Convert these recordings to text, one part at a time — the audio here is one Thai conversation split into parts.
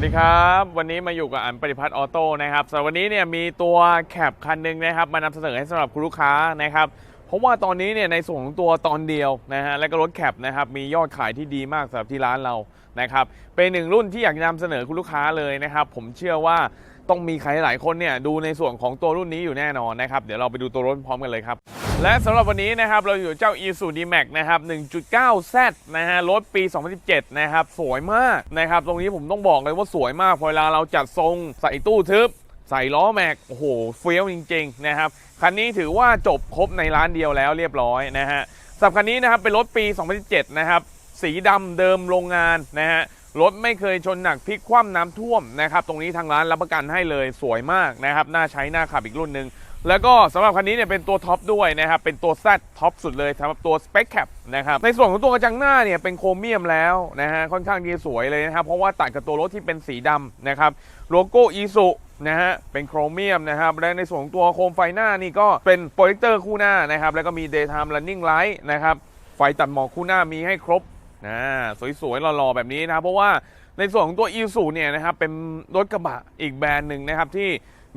วัสดีครับ วันนี้มาอยู่กับอันปฏิพัฒน์ออโต้นะครับสำหรับวันนี้เนี่ยมีตัวแคปคันหนึ่งนะครับมานำเสนอให้สำหรับคุณลูกค้านะครับเพราะว่าตอนนี้เนี่ยในส่วนของตัวตอนเดียวนะฮะและก็รถแคปนะครับมียอดขายที่ดีมากสำหรับที่ร้านเรานะครับเป็นหนึ่งรุ่นที่อยากนำเสนอคุณลูกค้าเลยนะครับผมเชื่อว่า ต้องมีใครหลายคนเนี่ยดูในส่วนของตัวรุ่นนี้อยู่แน่นอนนะครับ เดี๋ยวเราไปดูตัวรถพร้อมกันเลยครับ และสำหรับวันนี้นะครับเราอยู่เจ้า i s u d m a x นะครับ 1.9Z นะฮะรถปี 2017 นะครับ สวยมากนะครับ ตรงนี้ผมต้องบอกเลยว่าสวยมากพอเวลาเราจัดทรงใส่ตู้ทึบ ใส่ล้อแม็กโอ้โหเฟี้ยวจริงๆนะครับคันนี้ถือว่าจบครบในร้านเดียวแล้วเรียบร้อยนะฮะสำหรับคันนี้นะครับเป็นรถปี 2017 นะครับสีดำเดิมโรงงานนะฮะ รถไม่เคยชนหนักพลิกคว่ำน้ำท่วมนะครับ ตรงนี้ทางร้านรับประกันให้เลยสวยมากนะครับ น่าใช้น่าขับอีกรุ่นหนึ่งแล้วก็สำหรับคันนี้เนี่ยเป็นตัวท็อปด้วยนะครับ เป็นตัว Z ท็อปสุดเลยสำหรับตัว Spec Cap นะครับในส่วนของตัวกระจังหน้าเนี่ยเป็นโครเมียมแล้วนะฮะค่อนข้างดีสวยเลยนะครับ เพราะว่าตัดกับตัวรถที่เป็นสีดำนะครับโลโก้อีสุนะฮะเป็นโครเมียมนะครับ และในส่วนของตัวโคมไฟหน้านี่ก็เป็นโปรเจคเตอร์คู่หน้านะครับ แล้วก็มี daytime running light นะครับไฟตัดหมอกคู่หน้ามีให้ครบ นะสวยๆหล่อๆแบบนี้นะครับเพราะว่าในส่วนของตัว i s u เนี่ยนะครับเป็นรถกระบะอีกแบรนด์หนึ่งนะครับที่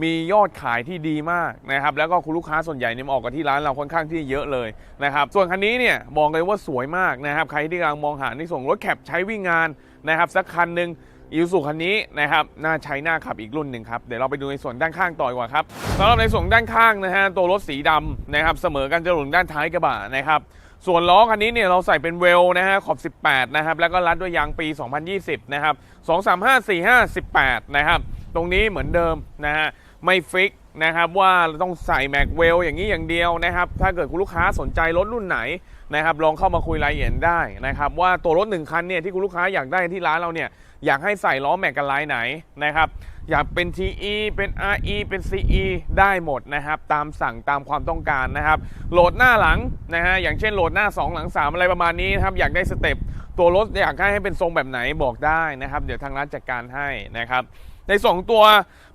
มียอดขายที่ดีมากนะครับแล้วก็คุณลูกค้าส่วนใหญ่เนี่ยมาออกกันที่ร้านเราค่อนข้างที่เยอะเลยนะครับส่วนคันนี้เนี่ยบอกเลยว่าสวยมากนะครับใครที่กำลังมองหาในส่วนรถแคปใช้วิ่งงานนะครับสักคันหนึ่งอิซูคันนี้นะครับน่าใช้น่าขับอีกรุ่นหนึ่งครับเดี๋ยวเราไปดูในส่วนด้านข้างต่อดีกว่าครับสำหรับในส่วนด้านข้างนะฮะตัวรถสีดำนะครับเสมอกันจะหลุนด้านท้ายกระบะนะครับ ส่วนล้อคันนี้เนี่ยเราใส่เป็นเวลนะฮะขอบ 18 นะครับ แล้วก็รัดด้วยยางปี 2020 นะครับ 2 3 5 4 5 18 นะครับ ตรงนี้เหมือนเดิมนะฮะไม่ฟิก นะครับว่าต้องใส่แม็กเวลอย่างนี้อย่างเดียวนะครับถ้าเกิดคุณลูกค้าสนใจรถรุ่นไหนนะครับลองเข้ามาคุยรายละเอียดได้นะครับว่าตัวรถหนึ่งคันเนี่ยที่คุณลูกค้าอยากได้ที่ร้านเราเนี่ยอยากให้ใส่ล้อแม็กกันลายไหนนะครับอยากเป็น TE เป็น RE เป็น CE ได้หมดนะครับตามสั่งตามความต้องการนะครับโหลดหน้าหลังนะฮะอย่างเช่นโหลดหน้า 2 หลัง 3 อะไรประมาณนี้นะครับอยากได้สเต็ปตัวรถอยากให้ให้เป็นทรงแบบไหนบอกได้นะครับ เดี๋ยวทางร้านจัดการให้นะครับ ในส่วนของตัว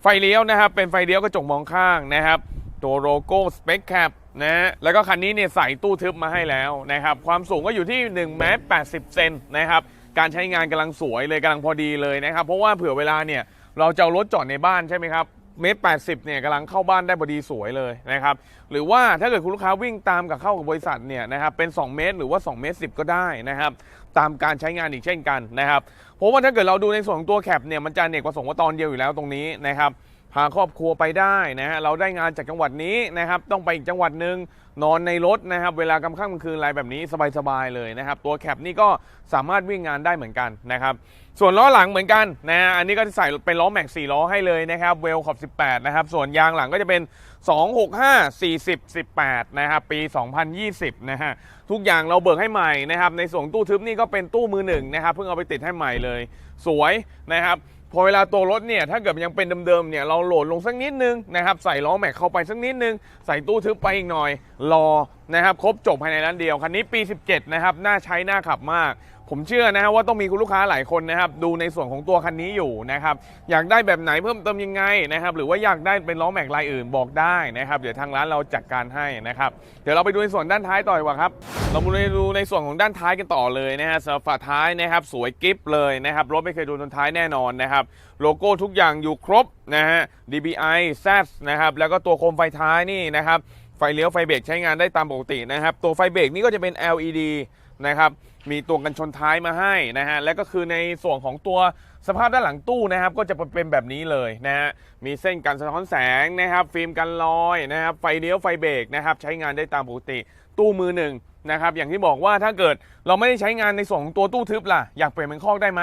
ไฟเลี้ยวนะครับ เป็นไฟเลี้ยวกระจกมองข้างนะครับ ตัวโลโก้ Spec Cap นะแล้วก็คันนี้เนี่ยใส่ตู้ทึบมาให้แล้วนะครับ ความสูงก็อยู่ที่1เมตร80เซนนะครับ การใช้งานกำลังสวยเลยกำลังพอดีเลยนะครับ เพราะว่าเผื่อเวลาเนี่ยเราจะเอารถจอดในบ้านใช่ไหมครับเมตรแปดสิบเนี่ยกำลังเข้าบ้านได้พอดีสวยเลยนะครับ หรือว่าถ้าเกิดคุณลูกค้าวิ่งตามกับเข้ากับบริษัทเนี่ยนะครับเป็น 2 เมตร หรือว่า 2 เมตร 10 ก็ได้นะครับ ตามการใช้งานอีกเช่นกันนะครับเพราะว่าถ้าเกิดเราดูในส่วนของตัวแคปเนี่ยมันจะเนกประสงค์ว่าตอนเดียวอยู่แล้วตรงนี้นะครับ พาครอบครัวไปได้นะฮะเราได้งานจากจังหวัดนี้นะครับ ต้องไปอีกจังหวัดหนึ่งนอนในรถนะครับ เวลากลางค่ำกลางคืนอะไรแบบนี้สบายๆเลยนะครับ ตัวแคปนี่ก็สามารถวิ่งงานได้เหมือนกันนะครับ ส่วนล้อหลังเหมือนกันนะฮะอันนี้ก็จะใส่เป็นล้อแม็ก4ล้อให้เลยนะครับเวลขอบ18 นะครับ ส่วนยางหลังก็จะเป็น 265 40 18 นะครับ ปี 2020 นะฮะทุกอย่างเราเบิกให้ใหม่นะครับ ในส่วนตู้ทึบนี่ก็เป็นตู้มือหนึ่งนะครับเพิ่งเอาไปติดให้ใหม่เลย สวยนะครับ พอเวลาตัวรถเนี่ยถ้าเกิดมันยังเป็นเดิมๆเนี่ยเราโหลดลงสักนิดนึงนะครับใส่ล้อแม็กเข้าไปสักนิดนึง ใส่ตู้ทึบไปอีกหน่อยรอนะครับครบจบภายในร้านเดียวคันนี้ปี 17 นะครับน่าใช้น่าขับมาก ผมเชื่อนะครับว่าต้องมีคุณลูกค้าหลายคนนะครับดูในส่วนของตัวคันนี้อยู่นะครับอยากได้แบบไหนเพิ่มเติมยังไงนะครับหรือว่าอยากได้เป็นล้อแม็กลายอื่นบอกได้นะครับเดี๋ยวทางร้านเราจัดการให้นะครับเดี๋ยวเราไปดูในส่วนด้านท้ายต่อดีกว่าครับเรามาดูในส่วนของด้านท้ายกันต่อเลยนะฮะสำหรับฝาท้ายนะครับสวยกิฟเลยนะครับรถไม่เคยโดนชนท้ายแน่นอนนะครับโลโก้ทุกอย่างอยู่ครบนะฮะ DBI Z นะครับแล้วก็ตัวโคมไฟท้ายนี่นะครับไฟเลี้ยวไฟเบรกใช้งานได้ตามปกตินะครับตัวไฟเบรกนี่ก็จะเป็น LED นะครับ มีตัวกันชนท้ายมาให้นะฮะและก็คือในส่วนของตัวสภาพด้านหลังตู้นะครับ ก็จะเป็นแบบนี้เลยนะฮะมีเส้นกันสะท้อนแสงนะครับ ฟิล์มกันรอยนะครับไฟเลี้ยวไฟเบรกนะครับ ใช้งานได้ตามปกติตู้มือหนึ่งนะครับอย่างที่บอกว่าถ้าเกิดเราไม่ได้ใช้งานในส่วนของตัวตู้ทึบล่ะ อยากเปลี่ยนเป็นคอกได้ไหม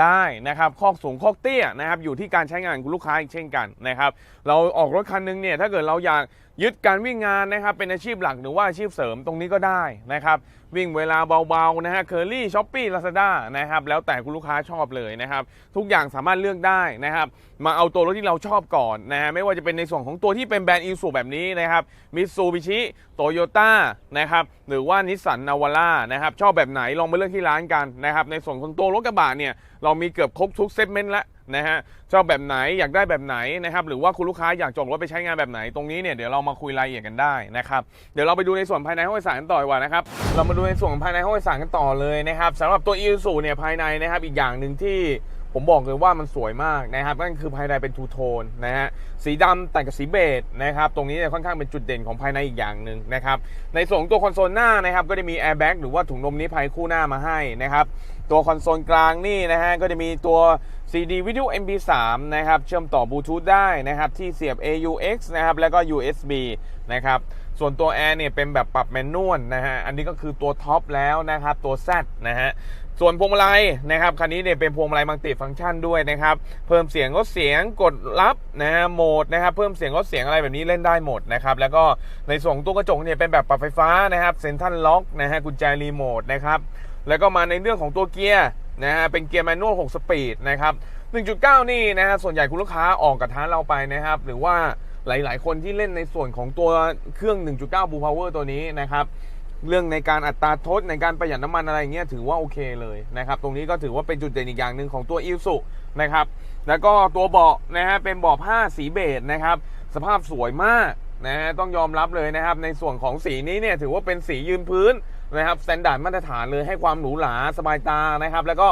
ได้นะครับคอกสูงคอกเตี้ยนะครับอยู่ที่การใช้งานของคุณลูกค้าอีกเช่นกันนะครับเราออกรถคันหนึงเนี่ยถ้าเกิดเราอยากยึดการวิ่งงานนะครับเป็นอาชีพหลักหรือว่าอาชีพเสริมตรงนี้ก็ได้นะครับวิ่งเวลาเบาๆนะฮะเคอรี่ช้อปปี้ลาซาด้านะครับแล้วแต่คุณลูกค้าชอบเลยนะครับทุกอย่างสามารถเลือกได้นะครับมาเอาตัวรถที่เราชอบก่อนนะฮะไม่ว่าจะเป็นในส่วนของตัวที่เป็นแบรนด์อิซูแบบนี้นะครับมิตซูบิชิโตโยต้านะครับหรือว่านิสสันนาวาร่านะครับชอบแบบไหนลองมาเลือกที่ร้านกันนะครับในส่วนของตัวรถกระบะเนี่ยเรามีเกือบครบทุกเซกเมนต์แล้ว นะฮะชอบแบบไหนอยากได้แบบไหนนะครับหรือว่าคุณลูกค้าอยากจองรถไปใช้งานแบบไหนตรงนี้เนี่ยเดี๋ยวเรามาคุยรายละเอียดกันได้นะครับเดี๋ยวเราไปดูในส่วนภายในห้องโดยสารกันต่อดีกว่านะครับเรามาดูในส่วนภายในห้องโดยสารกันต่อเลยนะครับสำหรับตัว i s u เนี่ยภายในนะครับอีกอย่างหนึ่งที่ผมบอกเลยว่ามันสวยมากนะครับนั่นคือภายในเป็นทูโทนนะฮะสีดำแต่งกับสีเบจนะครับตรงนี้เนี่ยค่อนข้างเป็นจุดเด่นของภายในอีกอย่างหนึ่งนะครับในส่วนตัวคอนโซลหน้านะครับก็จะมีแอร์แบ็กหรือว่าถุงลมนิรภัยคู่หน้ามาให้นะครับ ตัวคอนโซลกลางนี่นะฮะก็จะมีตัว CD Video MP3 นะครับเชื่อมต่อบลูทูธได้นะครับที่เสียบ AUX นะครับแล้วก็ USB นะครับส่วนตัวแอร์เนี่ยเป็นแบบปรับแมนนวลนะฮะอันนี้ก็คือตัวท็อปแล้วนะครับตัว Z นะฮะส่วนพวงมาลัยนะครับคันนี้เนี่ยเป็นพวงมาลัยมัลติฟังก์ชันด้วยนะครับเพิ่มเสียงลดเสียงกดรับนะฮะโหมดนะครับเพิ่มเสียงลดเสียงอะไรแบบนี้เล่นได้หมดนะครับแล้วก็ในส่วนของตัวกระจกเนี่ยเป็นแบบปรับไฟฟ้านะครับเซนทัลล็อกนะฮะกุญแจรีโมทนะครับ แล้วก็มาในเรื่องของตัวเกียร์นะฮะเป็นเกียร์แมนนวล6สปีดนะครับ1.9 นี่นะฮะส่วนใหญ่คุณลูกค้าออกกับท้านเราไปนะครับ หรือว่าหลาย ๆ คนที่เล่นในส่วนของตัวเครื่อง 1.9 Blue Power ตัวนี้นะครับเรื่องในการอัตราทษในการประหยัดน้ำมันอะไรเงี้ยถือว่าโอเคเลยนะครับ ตรงนี้ก็ถือว่าเป็นจุดเด่นอีกอย่างหนึ่งของตัวอิ s u นะครับ แล้วก็ตัวเบาะนะฮะเป็นเบาะผ้าสีเบจนะครับ สภาพสวยมากนะฮะต้องยอมรับเลยนะครับ ในส่วนของสีนี้เนี่ยถือว่าเป็นสียืนพื้น นะครับสแตนดาร์ดมาตรฐานเลยให้ความหรูหราสบายตานะครับ แล้วก็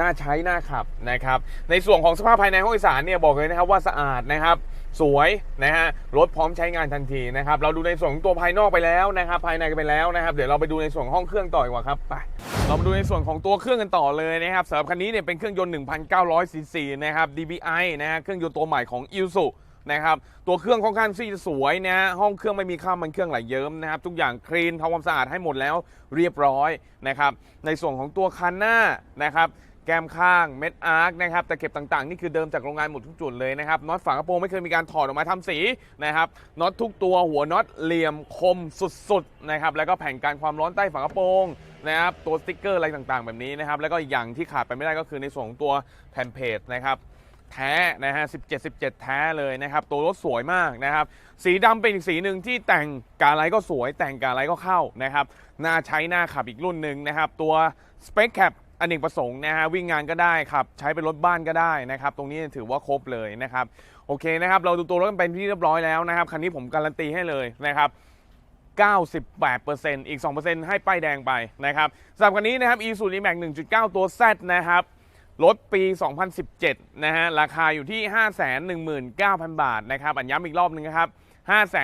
น่าใช้น่าขับนะครับ ในส่วนของสภาพภายในห้องโดยสารเนี่ยบอกเลยนะครับว่าสะอาดนะครับ สวยนะฮะรถพร้อมใช้งานทันทีนะครับ เราดูในส่วนของตัวภายนอกไปแล้วนะครับ ภายในกันไปแล้วนะครับ เดี๋ยวเราไปดูในส่วนของห้องเครื่องต่อดีกว่าครับไปเรามาดูในส่วนของตัวเครื่องกันต่อเลยนะครับสำหรับคันนี้เนี่ยเป็นเครื่องยนต์ 1,900ซีซีนะครับ DBI นะฮะเครื่องยนต์ตัวใหม่ของ i s u นะครับ ตัวเครื่องค่อนข้างที่จะสวยนะฮะห้องเครื่องไม่มีข้ามมันเครื่องไหลเยิ้มนะครับ ทุกอย่างคลีนทำความสะอาดให้หมดแล้วเรียบร้อยนะครับ ในส่วนของตัวคันหน้านะครับแก้มข้างเม็ดอาร์คนะครับตะเข็บต่างๆ นี่คือเดิมจากโรงงานหมดทุกจุดเลยนะครับน็อตฝากระโปรงไม่เคยมีการถอดออกมาทำสีนะครับน็อตทุกตัวหัวน็อตเหลี่ยมคมสุดๆนะครับแล้วก็แผ่นกันความร้อนใต้ฝากระโปรงนะครับตัวสติ๊กเกอร์อะไรต่างๆ แบบนี้นะครับแล้วก็อีกอย่างที่ขาดไปไม่ได้ก็คือในส่วนของตัวแผ่นเพจนะครับ แท้นะฮะ 17 17 แท้เลยนะครับ ตัวรถสวยมากนะครับ สีดำเป็นอีกสีหนึ่งที่แต่งกาไลก็สวย แต่งกาไลก็เข้านะครับ น่าใช้น่าขับอีกรุ่นหนึ่งนะครับ ตัว Spec Cap อเนกประสงค์นะฮะวิ่งงานก็ได้ครับ ใช้เป็นรถบ้านก็ได้นะครับ ตรงนี้ถือว่าครบเลยนะครับ โอเคนะครับ เราดูตัวรถกันเป็นที่เรียบร้อยแล้วนะครับ คันนี้ผมการันตีให้เลยนะครับ98%อีก 2%ให้ป้ายแดงไปนะครับสำหรับคันนี้นะครับ e s u z u Max 1.9 ตัว Z นะครับ รถปี 2017 นะฮะ ราคาอยู่ที่ 519,000 บาทนะครับ อันย้ำอีกรอบหนึงนะครับ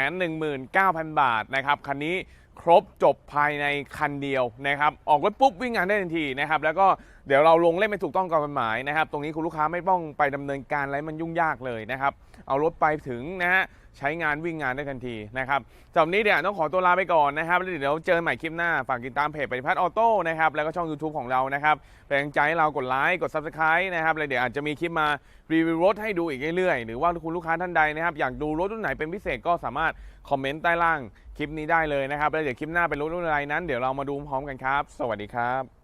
519,000 บาทนะครับ คันนี้ครบจบภายในคันเดียวนะครับ ออกรถปุ๊บวิ่งงานได้ทันทีนะครับ แล้วก็ เดี๋ยวเราลงเล่นไม่ถูกต้องกฎหมายนะครับ ตรงนี้คุณลูกค้าไม่ต้องไปดำเนินการอะไรมันยุ่งยากเลยนะครับ เอารถไปถึงนะฮะใช้งานวิ่งงานได้ทันทีนะครับสำหรับนี้เดี๋ยวต้องขอตัวลาไปก่อนนะครับแล้วเดี๋ยวเจอใหม่คลิปหน้า ฝากติดตามเพจปฏิพัฒน์ออโต้นะครับ แล้วก็ช่อง YouTube ของเรานะครับเป็นกำลังใจให้เรากดไลค์ กด Subscribe นะครับ แล้วเดี๋ยวอาจจะมีคลิปมารีวิวรถให้ดูอีกเรื่อยๆ หรือว่าคุณลูกค้าท่านใดนะครับ อยากดูรถรุ่นไหนเป็นพิเศษก็สามารถคอมเมนต์ใต้ล่างคลิปนี้ได้เลยนะครับ แล้วเดี๋ยวคลิปหน้าเป็นรถรุ่นอะไรนั้น เดี๋ยวเรามาดูพร้อมกันครับ สวัสดีครับ